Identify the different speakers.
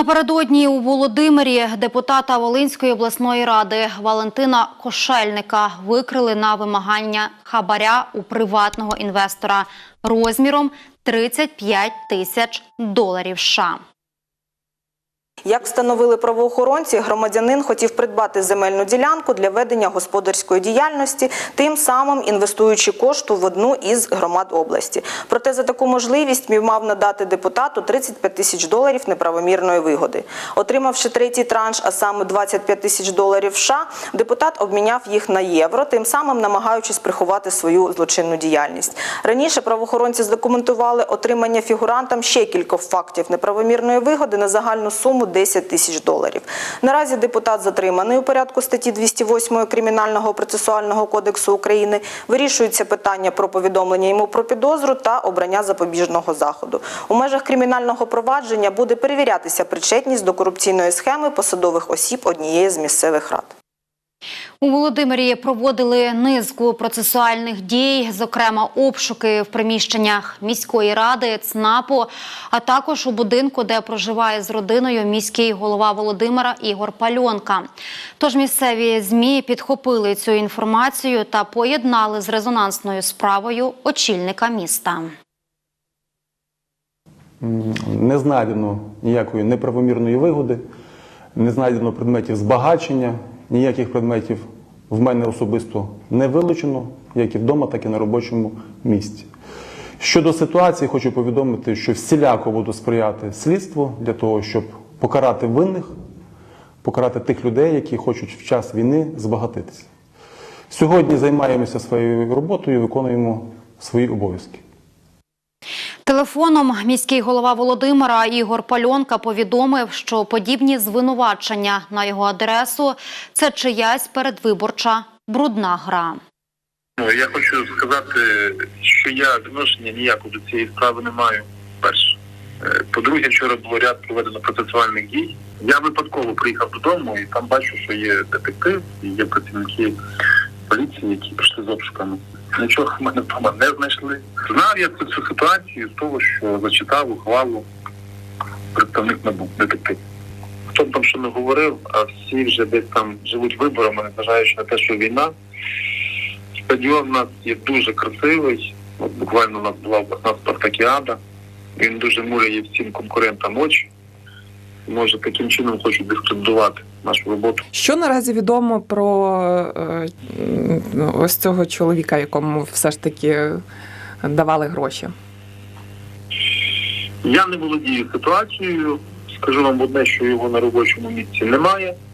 Speaker 1: Напередодні у Володимирі депутата Волинської обласної ради Валентина Кошельника викрили на вимагання хабаря у приватного інвестора розміром 35 тисяч доларів США.
Speaker 2: Як встановили правоохоронці, громадянин хотів придбати земельну ділянку для ведення господарської діяльності, тим самим інвестуючи кошту в одну із громад області. Проте за таку можливість мав надати депутату 35 тисяч доларів неправомірної вигоди. Отримавши третій транш, а саме 25 тисяч доларів США, депутат обміняв їх на євро, тим самим намагаючись приховати свою злочинну діяльність. Раніше правоохоронці здокументували отримання фігурантам ще кількох фактів неправомірної вигоди на загальну суму 10 тисяч доларів. Наразі депутат затриманий у порядку статті 208 Кримінального процесуального кодексу України. Вирішується питання про повідомлення йому про підозру та обрання запобіжного заходу. У межах кримінального провадження буде перевірятися причетність до корупційної схеми посадових осіб однієї з місцевих рад.
Speaker 1: У Володимирі проводили низку процесуальних дій, зокрема обшуки в приміщеннях міської ради, ЦНАПу, а також у будинку, де проживає з родиною міський голова Володимира Ігор Пальонка. Тож місцеві змі підхопили цю інформацію та поєднали з резонансною справою очільника міста.
Speaker 3: Не знайдено ніякої неправомірної вигоди, не знайдено предметів збагачення, ніяких предметів в мене особисто не вилучено, як і вдома, так і на робочому місці. Щодо ситуації, хочу повідомити, що всіляко буду сприяти слідству для того, щоб покарати винних, покарати тих людей, які хочуть в час війни збагатитися. Сьогодні займаємося своєю роботою, і виконуємо свої обов'язки.
Speaker 1: Телефоном міський голова Володимира Ігор Пальонка повідомив, що подібні звинувачення на його адресу це чиясь передвиборча брудна гра.
Speaker 4: Я хочу сказати, що я відношення ніякого до цієї справи не маю. Перше. Е, По-друге, вчора було ряд проведено процесуальних дій. Я випадково приїхав додому і там бачу, що є детектив, і є працівники поліції, які прийшли з обшуками. Нічого в мене вдома не знайшли. Знав я цю, цю ситуацію з того, що зачитав ухвалу представник НАБУ, детектив. Хто б там що не говорив, а всі вже десь там живуть виборами, незважаючи на те, що війна. Стадіон у нас є дуже красивий. От буквально у нас була обласна спартакіада. Він дуже муряє всім конкурентам очі. Може, таким чином хочуть дискредитувати нашу роботу.
Speaker 5: Що наразі відомо про е, ось цього чоловіка, якому все ж таки давали гроші?
Speaker 4: Я не володію ситуацією. Скажу вам одне, що його на робочому місці немає.